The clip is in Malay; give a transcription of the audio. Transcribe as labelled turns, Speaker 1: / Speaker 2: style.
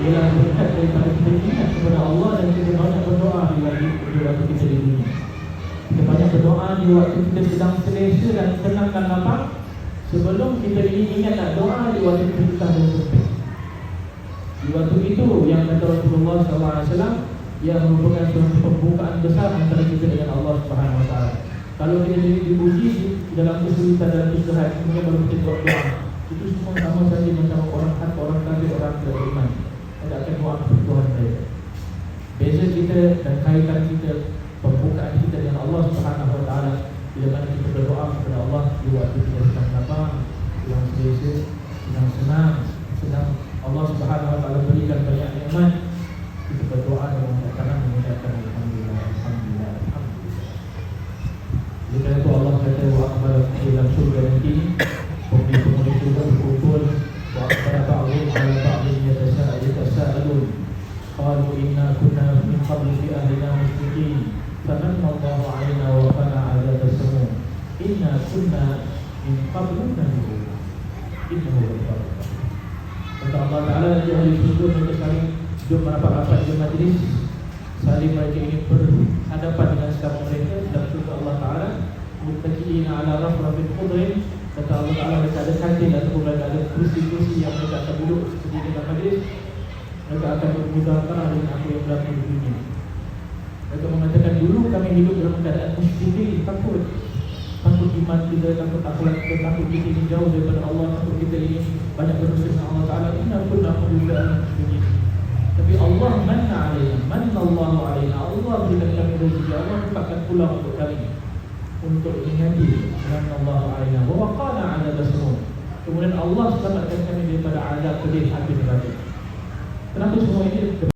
Speaker 1: ialah berkat daripada kita ingat kepada Allah dan kita banyak berdoa di waktu, kita di dunia. Kita banyak berdoa di waktu kita sedang selesa dan tenang dan lapang sebelum kita ini ingat nak doa di waktu kita dan sempit. Di waktu itu yang kata Rasulullah SAW yang merupakan suatu pembukaan besar antara kita dengan Allah Subhanahu Wa Taala. Kalau kita jadi dipuji dalam kesulitan dan kesulitan, kemudian baru kita doa doa. Itu semua sama saja macam orang hati orang kafir orang beriman. Kepada Tuhan mereka. Beza kita dan kaitan kita pembukaan kita dengan Allah Subhanahu Taala bila mana kita berdoa kepada Allah di waktu kita sedang lapang, sedang selesa, sedang senang, sedang Allah Subhanahu Taala berikan banyak nikmat, kita berdoa dengan tangan mengucapkan Alhamdulillah, Alhamdulillah, Alhamdulillah. Kerana itu Allah kata wa akbar dalam surga nanti qalu inna kunna min qabli fi ahlina musyrikin famanna Allahu 'alaina wa qana 'adab as-samum inna kunna min qablu nad'u innahu ghafurur Kata Allah Ta'ala Nanti ahli surga mereka saling Duduk merapat-rapat di majlis. Saling mereka ini berhadapan dengan sesama mereka. Dalam surga Allah Ta'ala Muttaqi'in ala rafrafin khudrin Kata Allah Ta'ala mereka ada katil Ataupun Mereka akan bermudah-mudah dengan apa yang berlaku di dunia. Mereka mengatakan dulu kami hidup dalam keadaan musyrikin Takut. Takut iman kita, takut akhlak kita, takut kita ini jauh daripada Allah Takut kita ini banyak berdosa dengan Allah Ta'ala. Inna pun nak dunia. Tapi Allah manna alaina Manna Allah alaina Allah berikan kami rezeki. Allah bukakan pulang untuk kami. Untuk mengingati Manna Allah alaina Wa waqana ala dasmu Kemudian Allah selamatkan kami daripada azab pedih api neraka Kenapa semua ini